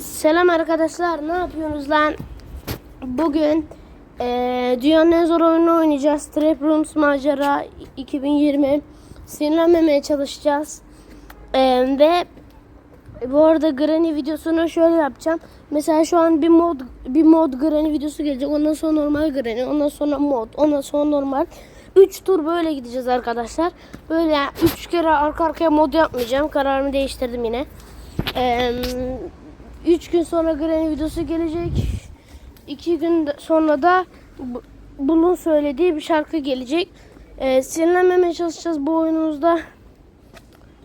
Selam arkadaşlar ne yapıyorsunuz lan? Bugün eee dünyanın en zor oyununu oynayacağız. Trap Rooms Macera 2020. Sinirlenmemeye çalışacağız. Eee, ve bu arada Granny videosunu şöyle yapacağım. Mesela şu an bir mod bir mod Granny videosu gelecek. Ondan sonra normal Granny, ondan sonra mod, ondan sonra normal. 3 tur böyle gideceğiz arkadaşlar. Böyle 3 kere arka arkaya mod yapmayacağım. Kararımı değiştirdim yine. 3 gün sonra Granny videosu gelecek. 2 gün sonra da bu- bunun söylediği bir şarkı gelecek. Ee, sinirlenmemeye çalışacağız bu oyunumuzda.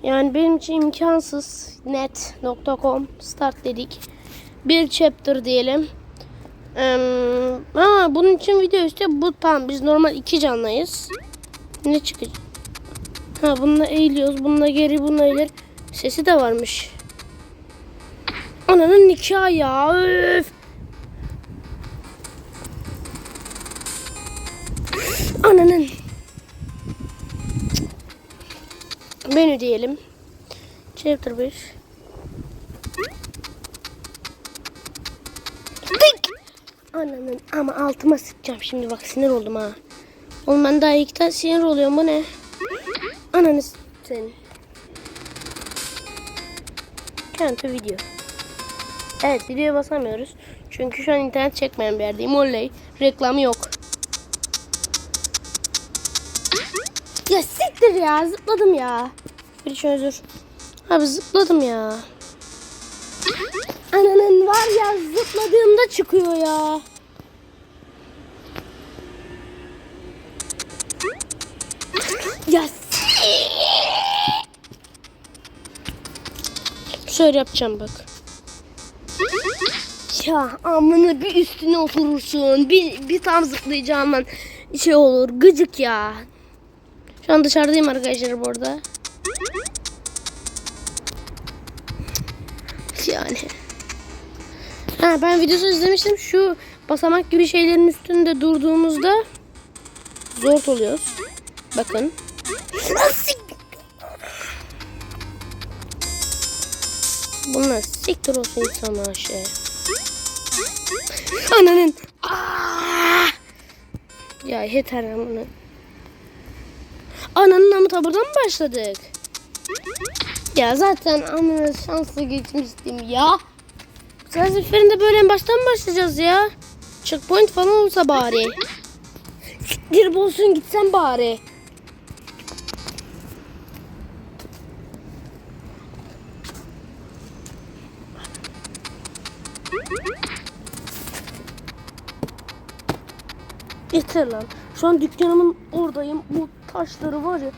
Yani benim için imkansız. Net.com start dedik. Bir chapter diyelim. Ee, ama bunun için video işte bu tam biz normal iki canlıyız. Ne çıkacak? Ha bununla eğiliyoruz. Bununla geri bununla ileri. Sesi de varmış. Ananın nikahı ya. Öf. Ananın. Menü diyelim. Chapter 5. Tık! Ananın ama altıma sıkacağım şimdi bak sinir oldum ha. Oğlum ben daha iki tane sinir oluyorum bu ne? Ananı senin. Kento video. Evet videoya basamıyoruz. Çünkü şu an internet çekmeyen bir yerdeyim. Oley. Reklam yok. Ya siktir ya zıpladım ya. Bir için özür. Abi zıpladım ya. Ananın var ya zıpladığımda çıkıyor ya. Ya Şöyle yapacağım bak. Ya amına bir üstüne oturursun. Bir, bir tam zıplayacağım şey olur. Gıcık ya. Şu an dışarıdayım arkadaşlar bu arada. Yani. Ha ben videosu izlemiştim. Şu basamak gibi şeylerin üstünde durduğumuzda zor oluyoruz. Bakın. Bunlar siktir olsun insan şey. Ananın. Aa! Ya yeter amına. Ananın amı buradan mı başladık? Ya zaten amına şanslı geçmiştim ya. Her seferinde böyle en baştan başlayacağız ya? Checkpoint falan olsa bari. Siktir bolsun gitsen bari. Yeter lan. Şu an dükkanımın oradayım. Bu taşları var ya.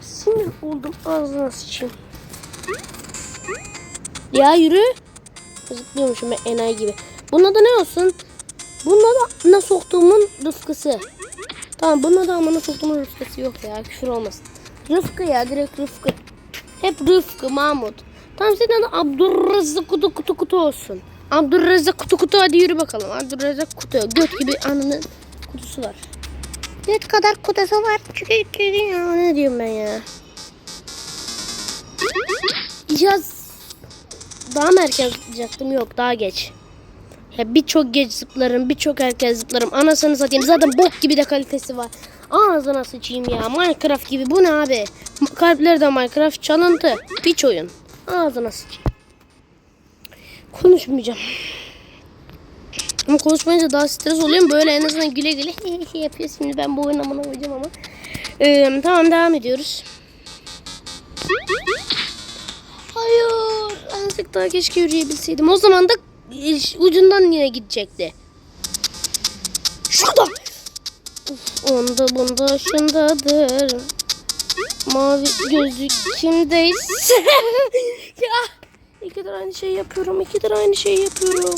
Sinir oldum ağzına sıçayım. Ya yürü. Zıplıyormuşum ben enayi gibi. Bunun adı ne olsun? Bunun adı amına soktuğumun rıfkısı. Tamam bunun adı amına soktuğumun rıfkısı yok ya. Küfür olmasın. Rıfkı ya direkt rıfkı. Hep rıfkı Mahmut. Tamam senin adın Abdurrezzak kutu kutu kutu olsun. Abdurrezzak kutu kutu hadi yürü bakalım. Abdurrezzak kutu. Göt gibi anının kutusu var. Ne kadar kutusu var. Çünkü ne diyorum ben ya. Ya daha mı erken zıplayacaktım? Yok daha geç. Ya birçok geç zıplarım, birçok erken zıplarım. Anasını satayım. Zaten bok gibi de kalitesi var. Ağzına sıçayım ya. Minecraft gibi. Bu ne abi? Kalpleri de Minecraft çalıntı. Piç oyun. Ağzına sıçayım. Konuşmayacağım. Ama konuşmayınca daha stres oluyorum. Böyle en azından güle güle yapıyoruz. Şimdi ben bu oyunu amına koyacağım ama. Ee, tamam devam ediyoruz. Hayır. Azıcık daha keşke yürüyebilseydim. O zaman da e, ucundan yine gidecekti. Şurada. Uf, onda bunda şundadır. Mavi gözlük kimdeyse. ya. İkidir aynı şey yapıyorum. İkidir aynı şey yapıyorum.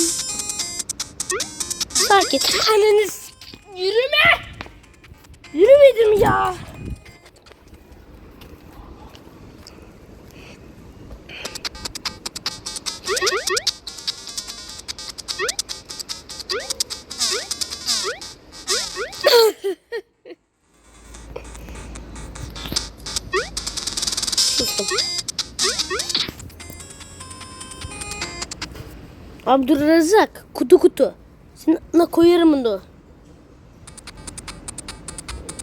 Sakin. Anneniz yürüme. Yürümedim ya. Abdurrazak kutu kutu. Sana koyarım bunu.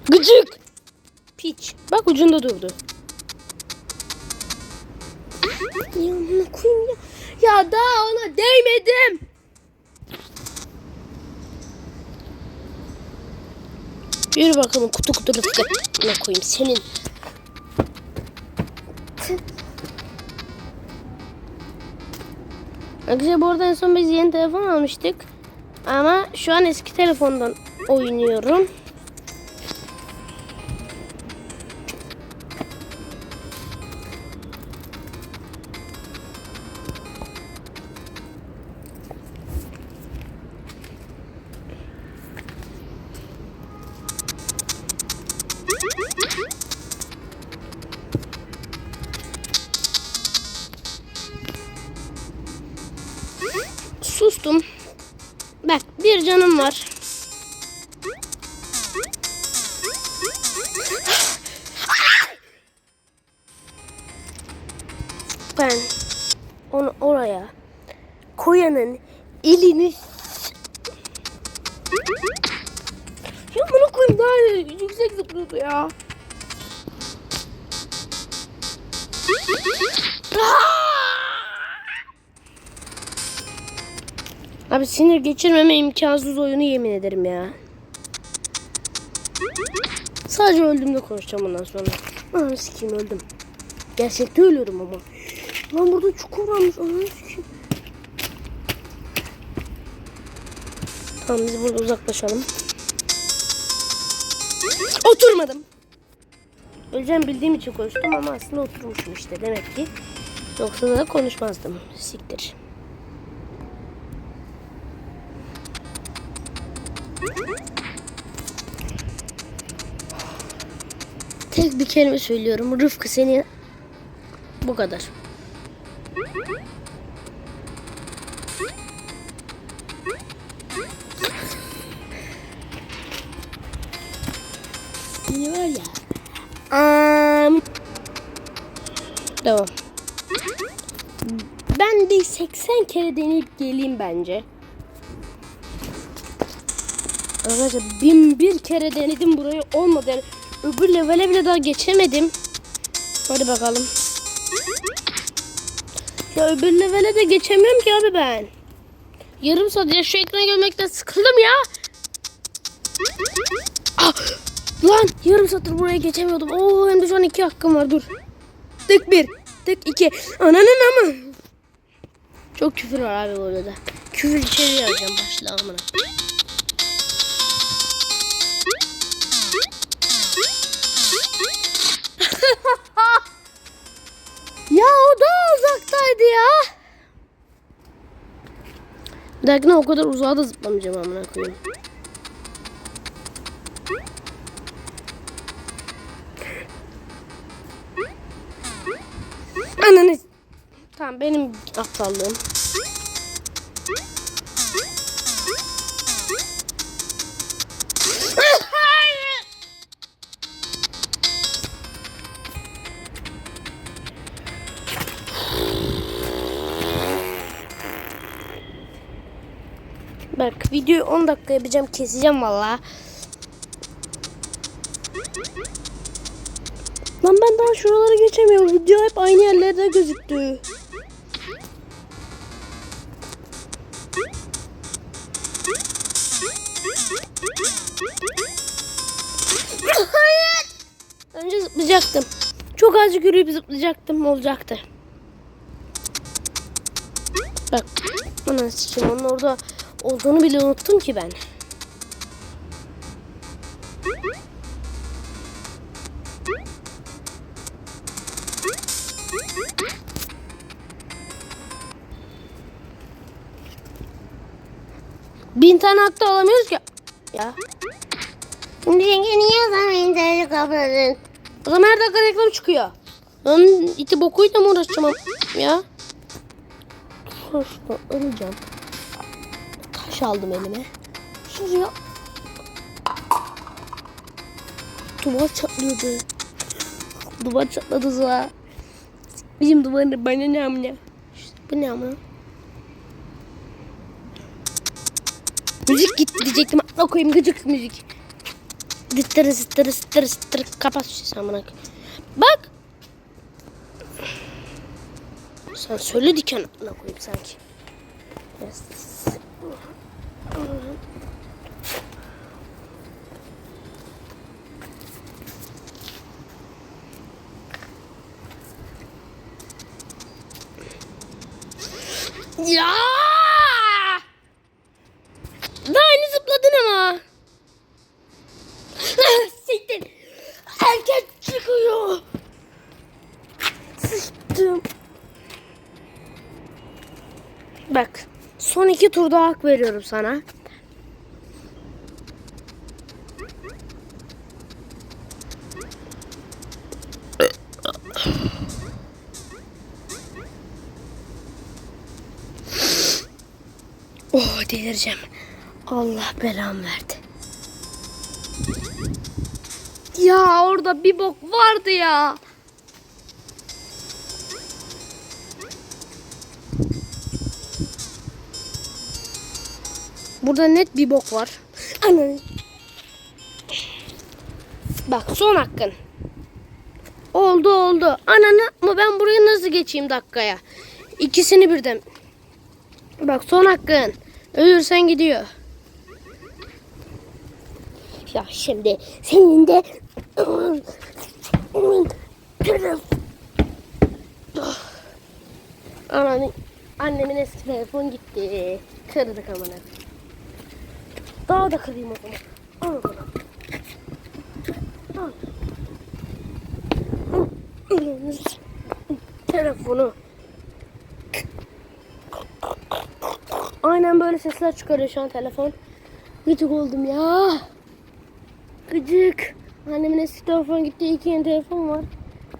Gıcık. Piç. Bak ucunda durdu. Ya amına koyayım ya. Ya daha ona değmedim. Yürü bakalım kutu kutu rıfkı. Ne koyayım senin. Arkadaşlar bu arada en son biz yeni telefon almıştık. Ama şu an eski telefondan oynuyorum. Sustum. Bak bir canım var. Ben onu oraya koyanın elini ya bunu koyayım daha yüksek zıplıyordu ya. Abi sinir geçirmeme imkansız oyunu yemin ederim ya. Sadece öldüğümde konuşacağım ondan sonra. Ananı sikeyim öldüm. Gerçekte ölüyorum ama. Lan burada çukur varmış ananı sikeyim. Tamam biz burada uzaklaşalım. Oturmadım. Öleceğim bildiğim için konuştum ama aslında oturmuşum işte demek ki. Yoksa da konuşmazdım. Siktir. Tek bir kelime söylüyorum. Rıfkı seni bu kadar. Seni var ya. Am. Devam. Ben bir 80 kere deneyip geleyim bence. Arkadaşlar bin bir kere denedim burayı olmadı. Öbür levele bile daha geçemedim. Hadi bakalım. Ya öbür levele de geçemiyorum ki abi ben. Yarım saat ya şu ekranı görmekten sıkıldım ya. Ah, lan yarım saattir buraya geçemiyordum. Oo hem de şu an iki hakkım var dur. Tek bir, tek iki. Ananın ama. Çok küfür var abi bu arada. Küfür içeri yazacağım. Ya uzaktaydı ya. Bir dahakine o kadar uzağa da zıplamayacağım amına koyayım. Ananı... Tamam benim aptallığım. Bak videoyu 10 dakika yapacağım keseceğim valla. Lan ben daha şuraları geçemiyorum. Video hep aynı yerlerde gözüktü. Hayır. Önce zıplayacaktım. Çok azıcık yürüyüp zıplayacaktım olacaktı. Bak. Sikeyim onun orada olduğunu bile unuttum ki ben. Bin tane hatta alamıyoruz ki. Ya. Şimdi yenge niye sana internet kapatın? O zaman her dakika reklam çıkıyor. Lan iti bokuyla mı uğraşacağım ya? Şurada öleceğim. Aldım elime. Şuraya. Duvar çatlıyordu. Duvar çatladı za. Bizim duvarın bana ne amına? İşte bu ne amına? Müzik gitti diyecektim. Akla koyayım gıcık müzik. Dıttırı zıttırı zıttırı zıttırı. Kapat şu amına koyayım. Bak. Sen söyle diken akla koyayım sanki. Yes. Ya! Daha yeni zıpladın ama. Ah, Siktir. Erkek çıkıyor. Sıçtım. Bak. Son iki turda hak veriyorum sana. Oh delireceğim. Allah belamı verdi. Ya orada bir bok vardı ya. Burada net bir bok var. Ananı. Bak son hakkın. Oldu oldu. Ananı mı ben burayı nasıl geçeyim dakikaya? İkisini birden. Bak son hakkın. Ölürsen gidiyor. Ya şimdi senin de Ananın annemin eski telefon gitti. Kırdık amına. Daha da kırayım o zaman. Al zaman. Al. Al. Telefonu. Aynen böyle sesler çıkarıyor şu an telefon. Gıcık oldum ya. Gıcık. Annemin eski telefon gitti. iki yeni telefon var.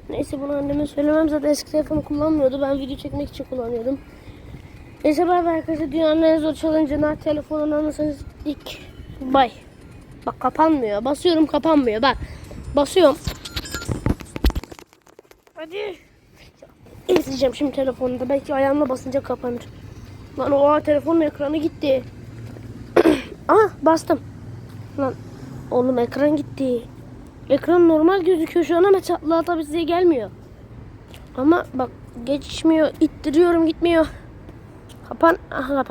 Neyse bunu anneme söylemem. Zaten eski telefonu kullanmıyordu. Ben video çekmek için kullanıyordum. Neyse bay arkadaşlar. Dünyanın en zor challenge'ına telefonun alırsanız ilk bay. Bak kapanmıyor. Basıyorum kapanmıyor. Bak. Basıyorum. Hadi. İzleyeceğim şimdi telefonda. Belki ayağımla basınca kapanır. Lan o telefonun ekranı gitti. Aa bastım. Lan oğlum ekran gitti. Ekran normal gözüküyor şu an ama çatlağı tabii size gelmiyor. Ama bak geçmiyor. ittiriyorum gitmiyor. Kapan. Aha kapan.